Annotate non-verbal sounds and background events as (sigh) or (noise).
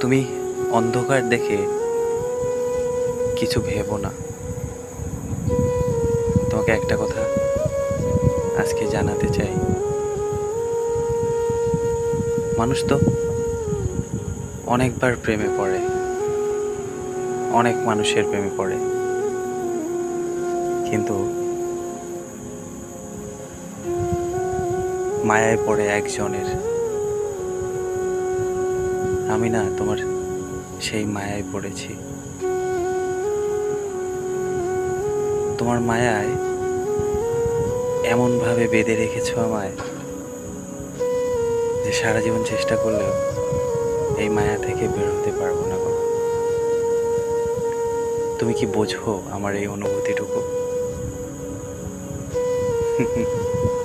তুমি অন্ধকার দেখে কিছু ভেবো না। তোমাকে একটা কথা আজকে জানাতে চাই। মানুষ তো অনেকবার প্রেমে পড়ে। অনেক মানুষের প্রেমে পড়ে। কিন্তু মায়ায় পড়ে একজনের। আমি না তোমার সেই মায়ায় পড়েছি। তোমার মায়ায় এমনভাবে বেঁধে রেখেছো আমায় যে সারা জীবন চেষ্টা করলেও এই মায়া থেকে বের হতে পারব না তুমি কি বোঝো আমার এই অনুভূতিটুকু? (laughs)